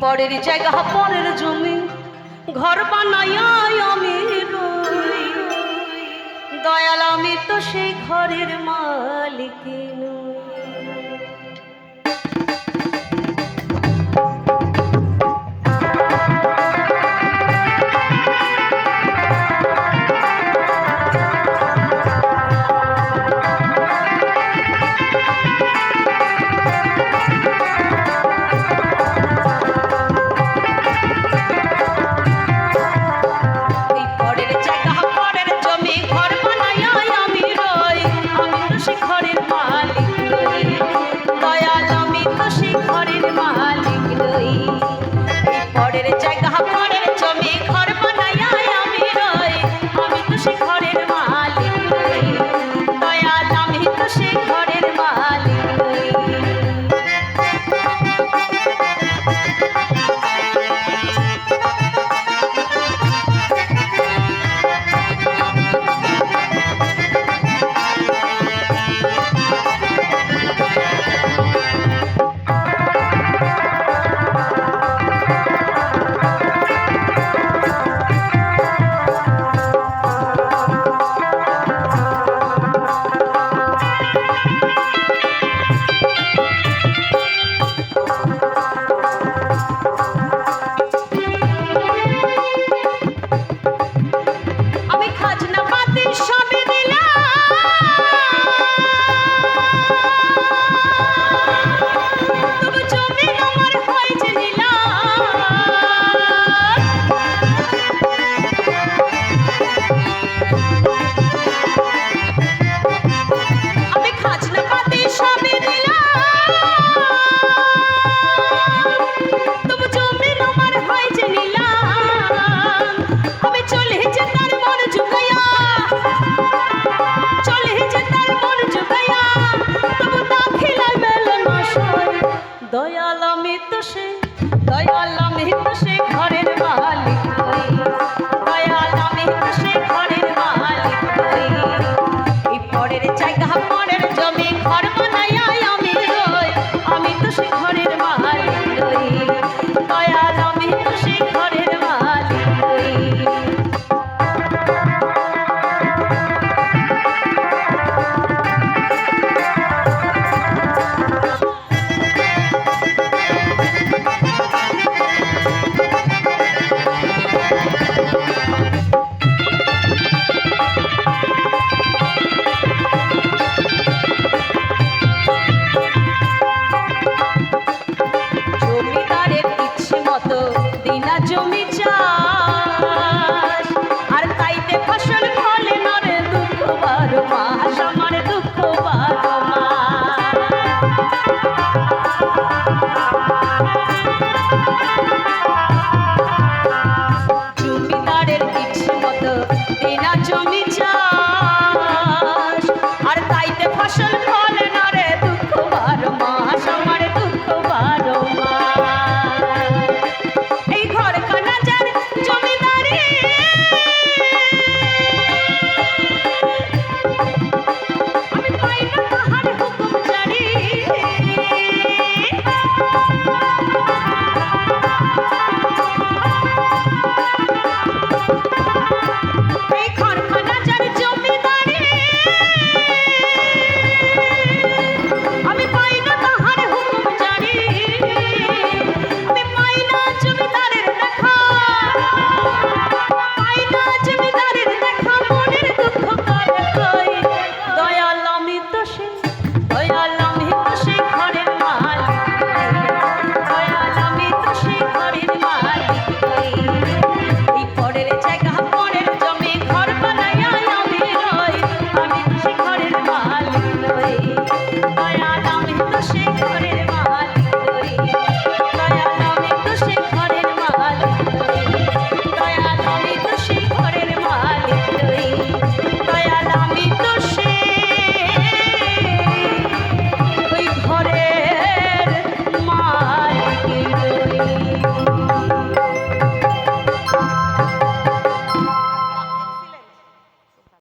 পরের জায়গা পরের জমি ঘর বানাই আমি। দয়াল আমি তো সেই ঘরের মালিক নই দয়াল